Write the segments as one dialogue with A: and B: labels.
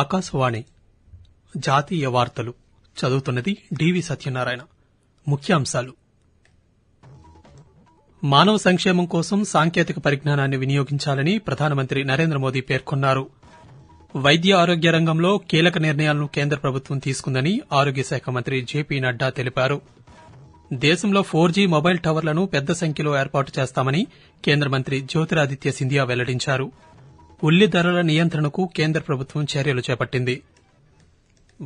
A: ఆకాశవాణి జాతీయ వార్తలు చదువుతున్నది డివి సత్యనారాయణ ముఖ్యాంశాలు మానవ సంక్షేమం కోసం సాంకేతిక పరిజ్ఞానాన్ని వినియోగించాలని ప్రధానమంత్రి నరేంద్ర మోదీ పేర్కొన్నారు వైద్య ఆరోగ్య రంగంలో కీలక నిర్ణయాలను కేంద్ర ప్రభుత్వం తీసుకుందని ఆరోగ్య శాఖ మంత్రి జేపీ నడ్డా తెలిపారు దేశంలో ఫోర్ జీ మొబైల్ టవర్లను పెద్ద సంఖ్యలో ఏర్పాటు చేస్తామని కేంద్ర మంత్రి జ్యోతిరాదిత్య సింధియా వెల్లడించారు ఉల్లి ధరల నియంత్రణకు కేంద్ర ప్రభుత్వం చర్యలు చేపట్టింది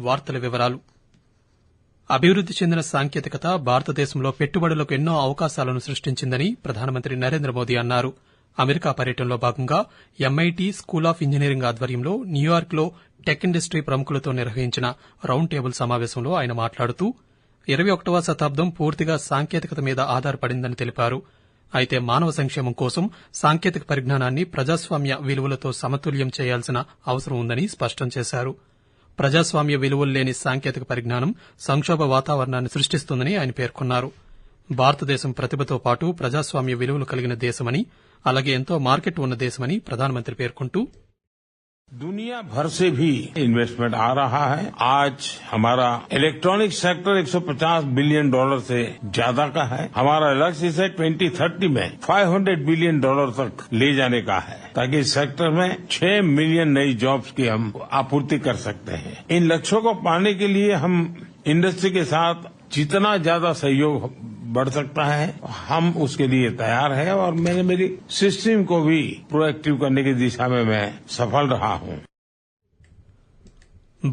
A: వార్తల వివరాలు అభివృద్ది చెందిన సాంకేతికత భారతదేశంలో పెట్టుబడులకు ఎన్నో అవకాశాలను సృష్టించిందని ప్రధానమంత్రి నరేంద్ర మోదీ అన్నారు అమెరికా పర్యటనలో భాగంగా ఎంఐటి స్కూల్ ఆఫ్ ఇంజనీరింగ్ ఆధ్వర్యంలో న్యూయార్క్లో టెక్ ఇండస్టీ ప్రముఖులతో నిర్వహించిన రౌండ్ టేబుల్ సమావేశంలో ఆయన మాట్లాడుతూ ఇరవై ఒకటవ శతాబ్దం పూర్తిగా సాంకేతికత మీద ఆధారపడిందని తెలిపారు అయితే మానవ సంక్షేమం కోసం సాంకేతిక పరిజ్ఞానాన్ని ప్రజాస్వామ్య విలువలతో సమతుల్యం చేయాల్సిన అవసరం ఉందని స్పష్టం చేశారు ప్రజాస్వామ్య విలువలు లేని సాంకేతిక పరిజ్ఞానం సంకోభ వాతావరణాన్ని సృష్టిస్తుందని ఆయన పేర్కొన్నారు భారతదేశం ప్రతిభతో పాటు ప్రజాస్వామ్య విలువలు కలిగిన దేశమని అలాగే ఎంతో మార్కెట్ ఉన్న దేశమని ప్రధానమంత్రి పేర్కొంటూ दुनिया भर से भी इन्वेस्टमेंट आ रहा है आज हमारा इलेक्ट्रॉनिक सेक्टर 150 बिलियन डॉलर से ज्यादा का है हमारा लक्ष्य इसे 2030 में 500 बिलियन डॉलर तक ले जाने का है ताकि इस सेक्टर में 6 मिलियन नई जॉब्स की हम आपूर्ति कर सकते हैं इन लक्ष्यों को पाने के लिए हम इंडस्ट्री के साथ जितना ज्यादा सहयोग बढ़ सकता है हम उसके लिए तैयार हैं और मैंने मेरी सिस्टम को भी प्रोएक्टिव करने की दिशा में मैं सफल रहा हूं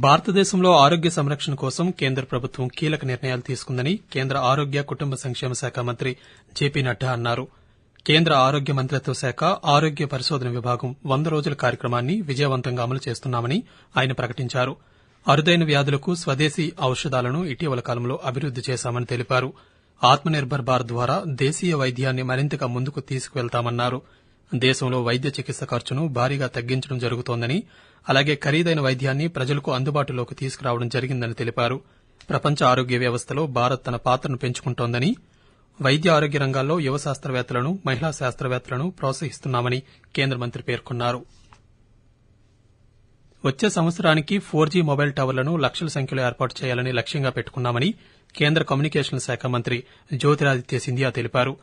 A: భారతదేశంలో ఆరోగ్య సంరక్షణ కోసం కేంద్ర ప్రభుత్వం కీలక నిర్ణయాలు తీసుకుందని కేంద్ర ఆరోగ్య కుటుంబ సంక్షేమ శాఖ మంత్రి జేపీ నడ్డా అన్నారు కేంద్ర ఆరోగ్య మంత్రిత్వ శాఖ ఆరోగ్య పరిశోధన విభాగం వంద రోజుల కార్యక్రమాన్ని విజయవంతంగా అమలు చేస్తున్నామని ఆయన ప్రకటించారు అరుదైన వ్యాధులకు స్వదేశీ ఔషధాలను ఇటీవల కాలంలో అభివృద్ది చేశామని తెలిపారు ఆత్మ నిర్బర్ భారత్ ద్వారా దేశీయ వైద్యాన్ని మరింతగా ముందుకు తీసుకువెళ్తామన్నారు దేశంలో వైద్య చికిత్స ఖర్చును భారీగా తగ్గించడం జరుగుతోందని అలాగే ఖరీదైన వైద్యాన్ని ప్రజలకు అందుబాటులోకి తీసుకురావడం జరిగిందని తెలిపారు ప్రపంచ ఆరోగ్య వ్యవస్థలో భారత్ తన పాత్రను పెంచుకుంటోందని వైద్య ఆరోగ్య రంగాల్లో యువ శాస్త్రవేత్తలను మహిళా శాస్త్రవేత్తలను ప్రోత్సహిస్తున్నామని కేంద్ర మంత్రి పేర్కొన్నారు వచ్చే సంవత్సరానికి ఫోర్ జీ మొబైల్ టవర్లను లక్షల సంఖ్యలో ఏర్పాటు చేయాలని లక్ష్యంగా పెట్టుకున్నామని కేంద్ర కమ్యూనికేషన్ల శాఖ మంత్రి జ్యోతిరాదిత్య సింధియా తెలిపారు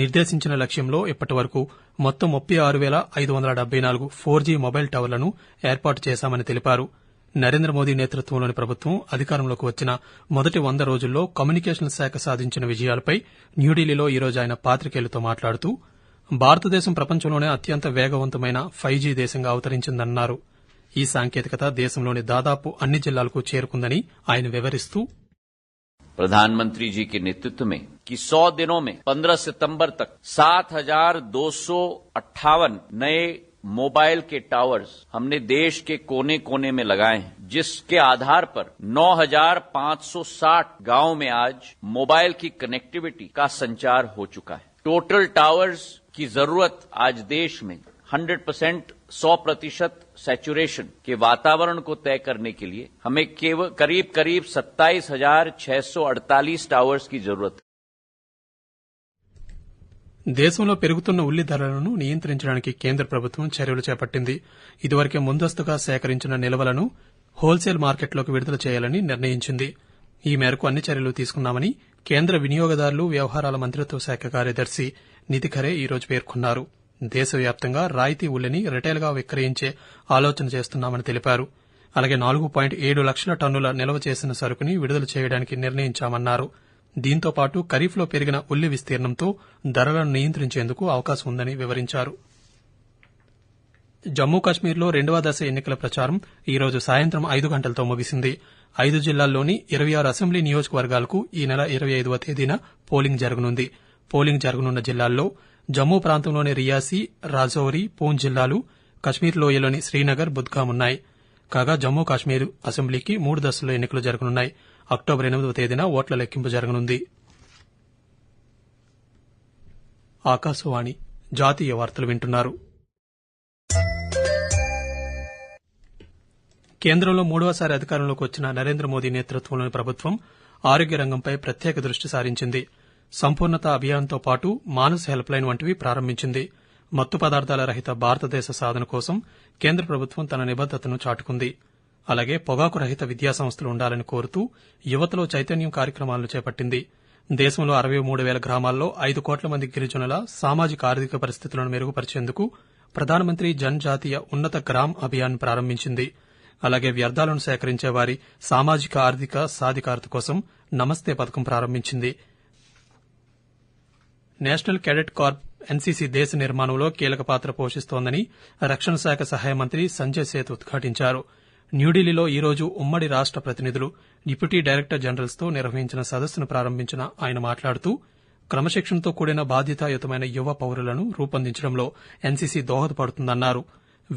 A: నిర్దేశించిన లక్ష్యంలో ఇప్పటి వరకు మొత్తం ముప్పై ఆరు పేల ఐదు వందల డెబ్బై నాలుగు ఫోర్ జీ మొబైల్ టవర్లను ఏర్పాటు చేశామని తెలిపారు నరేంద్ర మోదీ నేతృత్వంలోని ప్రభుత్వం అధికారంలోకి వచ్చిన మొదటి వంద రోజుల్లో కమ్యూనికేషన్ల శాఖ సాధించిన విజయాలపై న్యూఢిల్లీలో ఈరోజు ఆయన పాతికేయులతో మాట్లాడుతూ భారతదేశం ప్రపంచంలోనే అత్యంత వేగవంతమైన ఫైవ్ జీ దేశంగా అవతరించిందన్నారు ఈ సాంకేతికత దేశమలోని దాదాపు అన్ని జిల్లాలకు చేరుకుందని ఆయన వివరిస్తూ ప్రధానమంత్రి జీ కి నేతృత్వమే కి 100 దినోమే 15 సెప్టెంబర్ తక్ 7258 నయే మొబైల్ కే టవర్స్ हमने దేశ కే కోనే కోనే మే లగాయే జਿਸ కే ఆధార్ పర్ 9560 గావ్ మే ఆజ్ మొబైల్ కి కనెక్టివిటీ కా సంచార్ హో చుకా హై టోటల్ టవర్స్ కి జరూర్త్ ఆజ్ దేశ మే 100 परसेंट सौ प्रतिशत सेचुरेशन के वातावरण को तय करने के लिए हमें केवल करीब करीब सत्ताईस हजार छह सौ अड़तालीस टावर्स की जरूरत है దేశంలో పెరుగుతున్న ఉల్లి ధరలను నియంత్రించడానికి కేంద్ర ప్రభుత్వం చర్యలు చేపట్టింది ఇదివరకే ముందస్తుగా సేకరించిన నిల్వలను హోల్సేల్ మార్కెట్లోకి విడుదల చేయాలని నిర్ణయించింది ఈ మేరకు అన్ని చర్యలు తీసుకున్నామని కేంద్ర వినియోగదారులు వ్యవహారాల మంత్రిత్వ శాఖ కార్యదర్శి నితిఖరే ఈరోజు పేర్కొన్నారు దేశవ్యాప్తంగా రాయితీ ఉల్లిని రిటైల్గా విక్రయించే ఆలోచన చేస్తున్నామని తెలిపారు అలాగే నాలుగు పాయింట్ ఏడు లక్షల టన్నుల నిల్వ చేసిన సరుకుని విడుదల చేయడానికి నిర్ణయించామన్నారు దీంతో పాటు ఖరీఫ్లో పెరిగిన ఉల్లి విస్తీర్ణంతో ధరలను నియంత్రించేందుకు అవకాశం ఉందని వివరించారు జమ్మూ కాశ్మీర్లో రెండవ దశ ఎన్నికల ప్రచారం ఈ రోజు సాయంత్రం ఐదు గంటలతో ముగిసింది ఐదు జిల్లాల్లోని ఇరవై ఆరు అసెంబ్లీ నియోజకవర్గాలకు ఈ నెల ఇరవై ఐదవ తేదీన పోలింగ్ జరగనుంది పోలింగ్ జరగనున్న జిల్లాల్లో జమ్మూ ప్రాంతంలోని రియాసి రాజౌరి పూంచ్ జిల్లాలు కశ్మీర్ లోయలోని శ్రీనగర్ బుద్గాం ఉన్నాయి కాగా జమ్మూ కాశ్మీర్ అసెంబ్లీకి మూడు దశల్లో ఎన్నికలు జరగనున్నాయి అక్టోబర్ ఎనిమిదవ తేదీన ఓట్ల లెక్కింపు జరగనుంది ఆకాశవాణి జాతీయ వార్తలు వింటున్నారు కేంద్రంలో మూడవసారి అధికారంలోకి వచ్చిన నరేంద్ర మోదీ నేతృత్వంలోని ప్రభుత్వం ఆరోగ్య రంగంపై ప్రత్యేక దృష్టి సారించింది సంపూర్ణత అభియాన్తో పాటు మానస్ హెల్ప్లైన్ వంటివి ప్రారంభించింది మత్తు పదార్థాల రహిత భారతదేశ సాధన కోసం కేంద్ర ప్రభుత్వం తన నిబద్దతను చాటుకుంది అలాగే పొగాకు రహిత విద్యా సంస్థలు ఉండాలని కోరుతూ యువతలో చైతన్యం కార్యక్రమాలను చేపట్టింది దేశంలో అరవై మూడు వేల గ్రామాల్లో ఐదు కోట్ల మంది గిరిజనుల సామాజిక ఆర్థిక పరిస్థితులను మెరుగుపరిచేందుకు ప్రధానమంత్రి జన్ జాతీయ ఉన్నత గ్రామ్ అభియాన్ ప్రారంభించింది అలాగే వ్యర్థాలను సేకరించే వారి సామాజిక ఆర్థిక సాధికారత కోసం నమస్తే పథకం ప్రారంభించింది నేషనల్ కెడెట్ కార్ప్ ఎన్సీసీ దేశ నిర్మాణంలో కీలక పాత్ర పోషిస్తోందని రక్షణ శాఖ సహాయ మంత్రి సంజయ్ సేత్ ఉద్ఘాటించారు న్యూఢిల్లీలో ఈ రోజు ఉమ్మడి రాష్ట ప్రతినిధులు డిప్యూటీ డైరెక్టర్ జనరల్స్ తో నిర్వహించిన సదస్సును ప్రారంభించిన ఆయన మాట్లాడుతూ క్రమశిక్షణతో కూడిన బాధ్యతాయుతమైన యువ పౌరులను రూపొందించడంలో ఎన్సీసీ దోహదపడుతుందన్నారు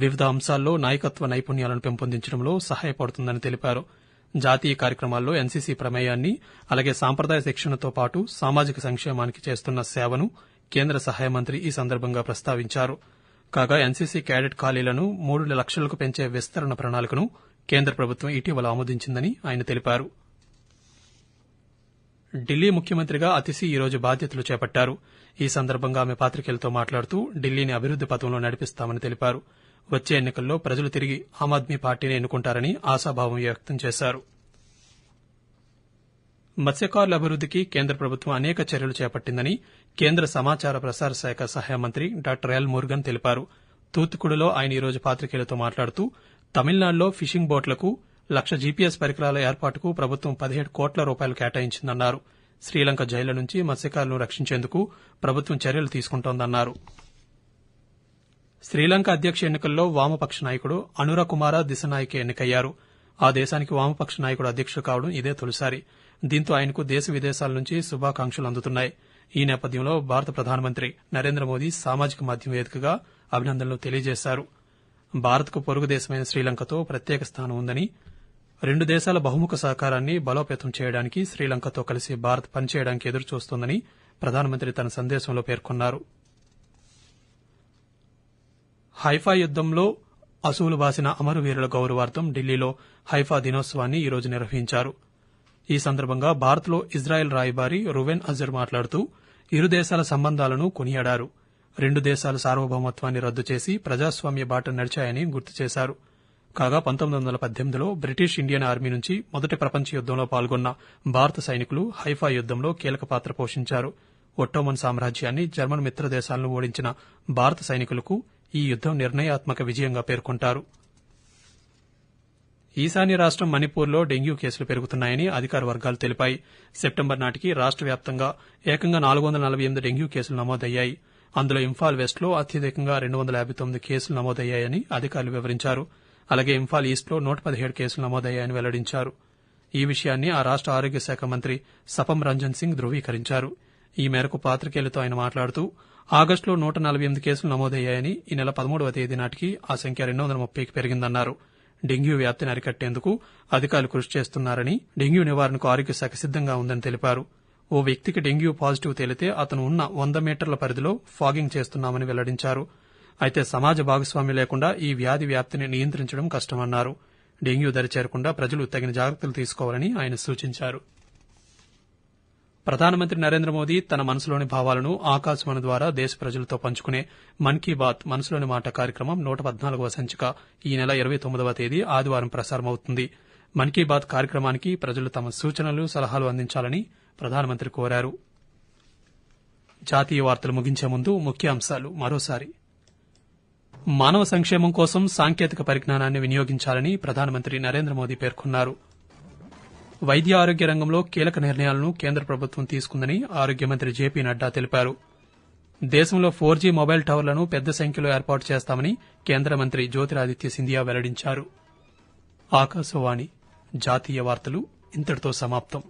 A: వివిధ అంశాల్లో నాయకత్వ నైపుణ్యాలను పెంపొందించడంలో సహాయపడుతుందని తెలిపారు జాతీయ కార్యక్రమాల్లో ఎన్సీసీ ప్రమేయాన్ని అలాగే సాంప్రదాయ శిక్షణతో పాటు సామాజిక సంక్షేమానికి చేస్తున్న సేవను కేంద్ర సహాయ మంత్రి ఈ సందర్బంగా ప్రస్తావించారు కాగా ఎన్సీసీ క్యాడెట్ ఖాళీలను మూడు లక్షలకు పెంచే విస్తరణ ప్రణాళికను కేంద్ర ప్రభుత్వం ఇటీవల ఆమోదించిందని ఆయన తెలిపారు ఢిల్లీ ముఖ్యమంత్రిగా అతిసి ఈరోజు బాధ్యతలు చేపట్టారు ఈ సందర్భంగా ఆమె పాతికేయులతో మాట్లాడుతూ ఢిల్లీని అభివృద్ది పథంలో నడిపిస్తామని తెలిపారు వచ్చే ఎన్నికల్లో ప్రజలు తిరిగి ఆమ్ ఆద్మీ పార్టీని ఎన్నుకుంటారని ఆశాభావం వ్యక్తం చేశారు మత్స్యకారుల అభివృద్దికి కేంద్ర ప్రభుత్వం అనేక చర్యలు చేపట్టిందని కేంద్ర సమాచార ప్రసార శాఖ సహాయ మంత్రి డాక్టర్ ఎల్ మురుగన్ తెలిపారు తూత్తుకుడిలో ఆయన ఈరోజు పాతికేయులతో మాట్లాడుతూ తమిళనాడులో ఫిషింగ్ బోట్లకు లక్ష జీపీఎస్ పరికరాల ఏర్పాటుకు ప్రభుత్వం పదిహేడు కోట్ల రూపాయలు కేటాయించిందన్నారు శ్రీలంక జైళ్ల నుంచి మత్స్యకారులను రక్షించేందుకు ప్రభుత్వం చర్యలు తీసుకుంటోందన్నారు శ్రీలంక అధ్యక్ష ఎన్నికల్లో వామపక్ష నాయకుడు అనురకుమార దిశనాయక ఎన్నికయ్యారు ఆ దేశానికి వామపక్ష నాయకుడు అధ్యక్షుడు కావడం ఇదే తొలిసారి దీంతో ఆయనకు దేశ విదేశాల నుంచి శుభాకాంక్షలు అందుతున్నాయి ఈ నేపథ్యంలో భారత ప్రధానమంత్రి నరేంద్ర మోదీ సామాజిక మాధ్యమ వేదికగా అభినందనలు తెలియజేశారు భారత్కు పొరుగు దేశమైన శ్రీలంకతో ప్రత్యేక స్థానం ఉందని రెండు దేశాల బహుముఖ సహకారాన్ని బలోపేతం చేయడానికి శ్రీలంకతో కలిసి భారత్ పనిచేయడానికి ఎదురుచూస్తోందని ప్రధానమంత్రి తన సందేశంలో పేర్కొన్నారు హైఫా యుద్దంలో అసూలు బాసిన అమరవీరుల గౌరవార్థం ఢిల్లీలో హైఫా దినోత్సవాన్ని ఈరోజు నిర్వహించారు ఈ సందర్భంగా భారత్లో ఇజ్రాయెల్ రాయబారి రువెన్ అజర్ మాట్లాడుతూ ఇరు దేశాల సంబంధాలను కొనియాడారు రెండు దేశాల సార్వభౌమత్వాన్ని రద్దు చేసి ప్రజాస్వామ్య బాట నడిచాయని గుర్తు చేశారు కాగా పంతొమ్మిది వందల పద్దెనిమిదిలో బ్రిటిష్ ఇండియన్ ఆర్మీ నుంచి మొదటి ప్రపంచ యుద్దంలో పాల్గొన్న భారత సైనికులు హైఫా యుద్దంలో కీలక పాత్ర పోషించారు ఒట్టోమన్ సామ్రాజ్యాన్ని జర్మన్ మిత్రదేశాలను ఓడించిన భారత సైనికులకు ఈ యుద్దం నిర్ణయాత్మక విజయంగా పేర్కొంటారు ఈశాన్య రాష్టం మణిపూర్లో డెంగ్యూ కేసులు పెరుగుతున్నాయని అధికార వర్గాలు తెలిపాయి సెప్టెంబర్ నాటికి రాష్ట వ్యాప్తంగా ఏకంగా నాలుగు వందల నలభై ఎనిమిది డెంగ్యూ కేసులు నమోదయ్యాయి అందులో ఇంఫాల్ వెస్ట్లో అత్యధికంగా రెండు వందల యాభై తొమ్మిది కేసులు నమోదయ్యాయని అధికారులు వివరించారు అలాగే ఇంఫాల్ ఈస్ట్లో నూట పదిహేడు కేసులు నమోదయ్యాయని వెల్లడించారు ఈ విషయాన్ని ఆ రాష్ట ఆరోగ్య శాఖ మంత్రి సపం రంజన్ సింగ్ ధృవీకరించారు ఈ మేరకు పాతికేయులతో ఆయన మాట్లాడుతూ ఆగస్టులో నూట నలబై ఎనిమిది కేసులు నమోదయ్యాయని ఈ నెల పదమూడవ తేదీ నాటికి ఆ సంఖ్య రెండు వందల ముప్పైకి పెరిగిందన్నారు డెంగ్యూ వ్యాప్తిని అరికట్టేందుకు అధికారులు కృషి చేస్తున్నారని డెంగ్యూ నివారణకు ఆరోగ్య శాఖ సిద్దంగా ఉందని తెలిపారు ఓ వ్యక్తికి డెంగ్యూ పాజిటివ్ తేలితే అతను ఉన్న వంద మీటర్ల పరిధిలో ఫాగింగ్ చేస్తున్నామని వెల్లడించారు అయితే సమాజ భాగస్వామ్యం లేకుండా ఈ వ్యాధి వ్యాప్తిని నియంత్రించడం కష్టమన్నారు డెంగ్యూ దరిచేరకుండా ప్రజలు తగిన జాగ్రత్తలు తీసుకోవాలని ఆయన సూచించారు ప్రధానమంత్రి నరేంద్ర మోదీ తన మనసులోని భావాలను ఆకాశవాణి ద్వారా దేశ ప్రజలతో పంచుకునే మన్ కీ బాత్ మనసులోని మాట కార్యక్రమం నూట పద్నాలుగవ సంచిక ఈ నెల ఇరవై తొమ్మిదవ తేదీ ఆదివారం ప్రసారమవుతుంది మన్ కీ బాత్ కార్యక్రమానికి ప్రజలు తమ సూచనలు సలహాలు అందించాలని ప్రధానమంత్రి కోరారు జాతీయ వార్తలు ముగించే ముందు అంశాలు మరోసారి మానవ సంక్షేమం కోసం సాంకేతిక పరిజ్ఞానాన్ని వినియోగించాలని ప్రధానమంత్రి నరేంద్ర మోదీ పేర్కొన్నారు వైద్య ఆరోగ్య రంగంలో కీలక నిర్ణయాలను కేంద్ర ప్రభుత్వం తీసుకుందని ఆరోగ్య మంత్రి జేపీ నడ్డా తెలిపారు దేశంలో ఫోర్ జీ మొబైల్ టవర్లను పెద్ద సంఖ్యలో ఏర్పాటు చేస్తామని కేంద్ర మంత్రి జ్యోతిరాదిత్య సింధియా వెల్లడించారు ఆకాశవాణి జాతీయ వార్తలు ఇంతటితో సమాప్తం